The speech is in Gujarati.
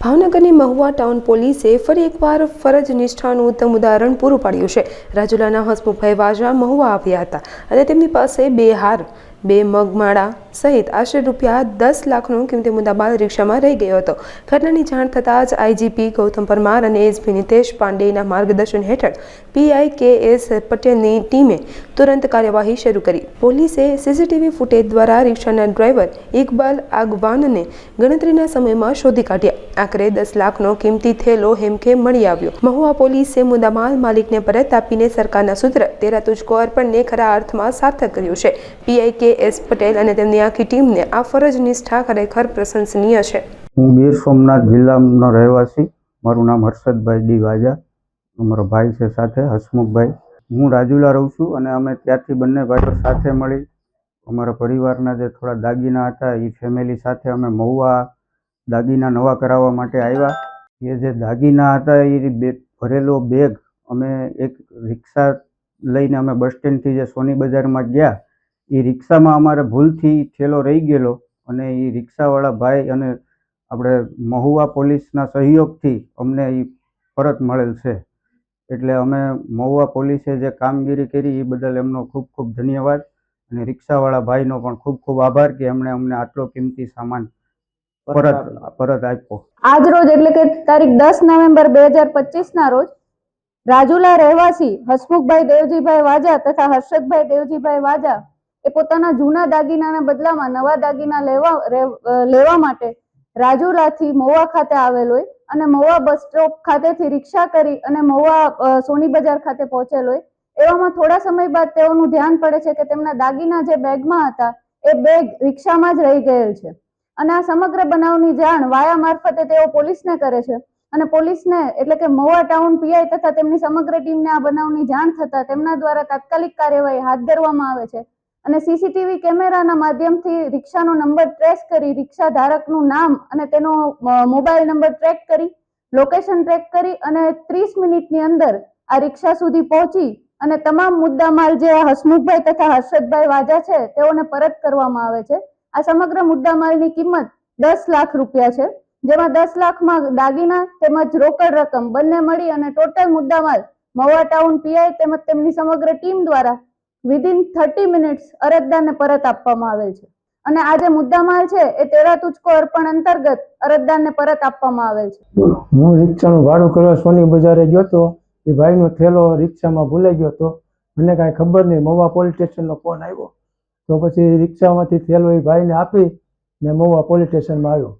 ભાવનગરની મહુવા ટાઉન પોલીસે ફરી એકવાર ફરજ નિષ્ઠાનું ઉત્તમ ઉદાહરણ પૂરું પાડ્યું છે. રાજુલાના હસમુખભાઈ વાજા મહુવા આવ્યા હતા અને તેમની પાસે બે હાર, બે મગમાળા સહિત આશરે રૂપિયા દસ લાખનો કિંમતી મુદ્દાબાદ રિક્ષામાં રહી ગયો હતો. ઘટનાની જાણ થતાં જ આઈજીપી ગૌતમ પરમાર અને એસપી નિતેશ પાંડેના માર્ગદર્શન હેઠળ પીઆઈ કે એસ પટેલની ટીમે તુરંત કાર્યવાહી શરૂ કરી. પોલીસે સીસીટીવી ફૂટેજ દ્વારા રિક્ષાના ડ્રાઈવર ઇકબાલ આગવાનને ગણતરીના સમયમાં શોધી કાઢ્યા. આખરે દસ લાખનો કિંમતી થેલો હેમખેમ મળી આવ્યો. મહુવા પોલીસે મુદ્દામાલ માલિકને પરત આપીને સરકારના સૂત્ર, તેરા તુજકો અર્પણને ખરા અર્થમાં સાર્થક કર્યું છે. પીઆઈ કે એસ પટેલ અને તેમની આખી ટીમને આ ફરજ નિષ્ઠા ખરેખર પ્રશંસનીય છે. હું ગીર સોમનાથ જિલ્લાનો રહેવાસી. મારું નામ હર્ષદભાઈ ડી વાજા. અમારો ભાઈ છે સાથે, હસમુખભાઈ. હું રાજુલા રહું છું અને અમે ત્યારથી બંને ભાઈઓ સાથે મળી, અમારા પરિવારના જે થોડા દાગીના હતા એ ફેમિલી સાથે અમે મહુવા દાગીના નવા કરાવવા માટે આવ્યા. એ જે દાગીના હતા, એ બે ભરેલો બેગ અમે એક રિક્ષા લઈને અમે બસ સ્ટેન્ડથી જે સોની બજારમાં ગયા, એ રિક્ષામાં અમારે ભૂલથી થેલો રહી ગયેલો અને એ રિક્ષાવાળા ભાઈ અને આપણે મહુવા પોલીસના સહયોગથી અમને એ પરત મળેલ છે. એટલે અમે મહુવા પોલીસે જે કામગીરી કરી, એ બદલ એમનો ખૂબ ખૂબ ધન્યવાદ અને રિક્ષાવાળા ભાઈનો પણ ખૂબ ખૂબ આભાર કે એમણે અમને આટલો કિંમતી સામાન પરત પરત આપ્યો. આજ રોજ એટલે કે તારીખ દસ નવેમ્બર બે હજાર પચીસના રોજ રાજુલા રહેવાસી હસમુખભાઈ દેવજીભાઈ વાજા તથા હર્ષદભાઈ દેવજીભાઈ વાજા એ પોતાના જૂના દાગીનાના બદલામાં નવા દાગીના લેવા લેવા માટે રાજુલાથી મોવા ખાતે આવેલ હોય અને મોવા બસ સ્ટોપ ખાતેથી રિક્ષા કરી અને મોવા સોની બજાર ખાતે પહોંચેલ હોય. એવામાં થોડા સમય બાદ તેઓનું ધ્યાન પડે છે કે તેમના દાગીના જે બેગમાં હતા એ બેગ રિક્ષામાં જ રહી ગયેલ છે. અને આ સમગ્ર બનાવની જાણ વાયા મારફતે તેઓ પોલીસને કરે છે. અને પોલીસને એટલે કે મહુવા ટાઉન પીઆઈ તથા તેમની સમગ્ર ટીમને આ બનાવની જાણ થતા તેમના દ્વારા તાત્કાલિક કાર્યવાહી હાથ ધરવામાં આવે છે. અને સીસીટીવી કેમેરાના માધ્યમથી રિક્ષાનો નંબર ટ્રેસ કરી રિક્ષા ધારકનું નામ અને તેનો મોબાઈલ નંબર ટ્રેક કરી, લોકેશન ટ્રેક કરી અને ત્રીસ મિનિટની અંદર આ રિક્ષા સુધી પહોંચી અને તમામ મુદ્દામાલ જે આ હસમુખભાઈ તથા હર્ષદભાઈ વાજા છે તેઓને પરત કરવામાં આવે છે. આ સમગ્ર મુદ્દામાલની કિંમત દસ લાખ રૂપિયા છે. જેમાં દસ લાખમાં દાગીના તેમજ રોકડ રકમ બંને મળી અને ટોટલ મુદ્દામાલ મવા ટાઉન પીઆઈ તેમજ તેમની સમગ્ર ટીમ દ્વારા વિધિન થર્ટી મિનિટ્સ અરજદારને પરત આપવામાં આવેલ છે. અને આ જે મુદ્દામાલ છે એ તેરા તુચકો અર્પણ અંતર્ગત અરજદારને પરત આપવામાં આવેલ છે. હું રિક્ષાનું ભાડું કરવા સોની બજારે ગયો હતો. એ ભાઈનો થેલો રિક્ષામાં ભૂલાઈ ગયો હતો. મને કાંઈ ખબર નહીં. મવા પોલીસ સ્ટેશનનો ફોન આવ્યો. તો પછી રિક્ષામાંથી થેલો એ ભાઈને આપી ને મહુવા પોલીસ સ્ટેશનમાં આવ્યો.